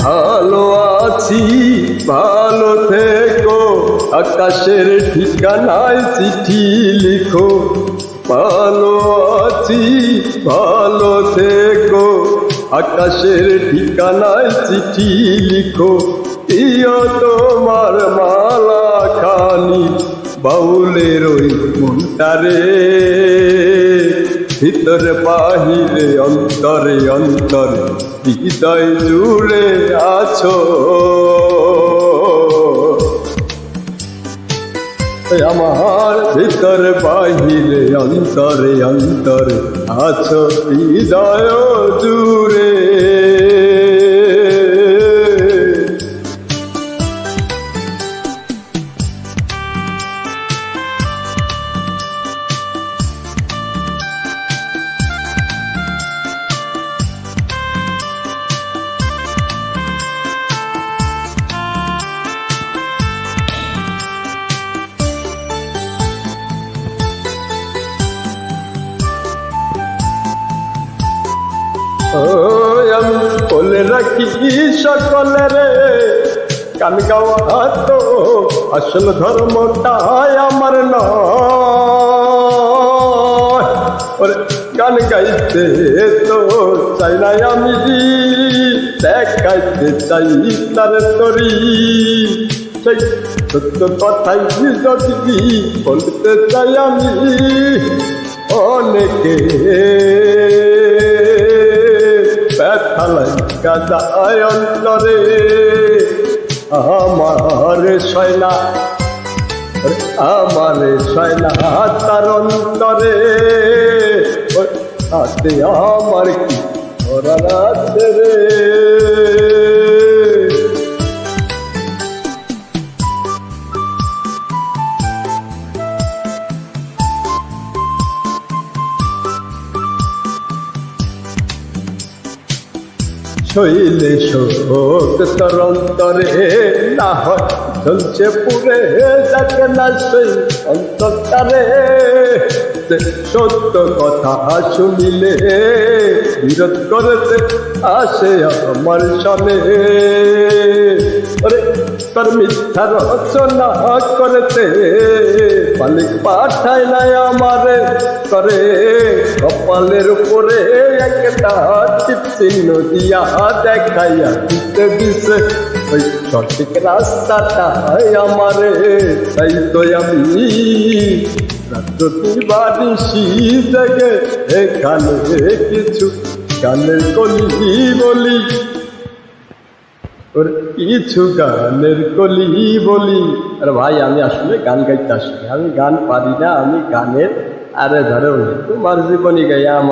ভালো আছি, ভালো থেকো। আকাশের ঠিকানায় চিঠি লিখো। ভালো আছি, ভালো থেকো। আকাশের ঠিকানায় চিঠি লিখো। ইয় তোমার মালা খানি বাউলের ওই মনটারে। ভিতরে বাহিরে, অন্তরে অন্তরে, হৃদয় জুড়ে আছো। আমার ভিতরে বাহিরে, অন্তরে অন্তরে আছো, হৃদয় জুড়ে। আমি বলে রাখি সকলে রে গান গাওয়া তো আসল ধর্মটাই আমার নয় গান গাইতে তো চাই না আমি দেখাইতে চাই তার তরি। সেই সত্য কথাই যদি বলতে চাই আমি অনেকে অন্তরে। আমার শৈলা আমার শৈলা তার অন্তরে। আমার কি রে? শৈলে শোক তরন্তরে না হয় চলছে পুরে যাকে না সেই অন্তরে সত্য কথা শুনিলে বিরোধ করতে আসে আমার সামনে। তোর মিথ্যা রচনা করতে মালিক পাঠায় নাই আমারে করে কপালের উপরে একটা চিহ্ন দিয়া দেখাইয়া দিতে দিছে, ওই সঠিক রাস্তাটা আমারে, তাই তো আমি রাত্রি শীতকে এখানে কিছু গানের কলি বলি। ওর কিছু গানের কলি বলি। আর ভাই, আমি আসলে গান গাইতে আসি আমি গান পারি না, আমি গানের আরে ধরো, তোমার জীবনী গাইয়া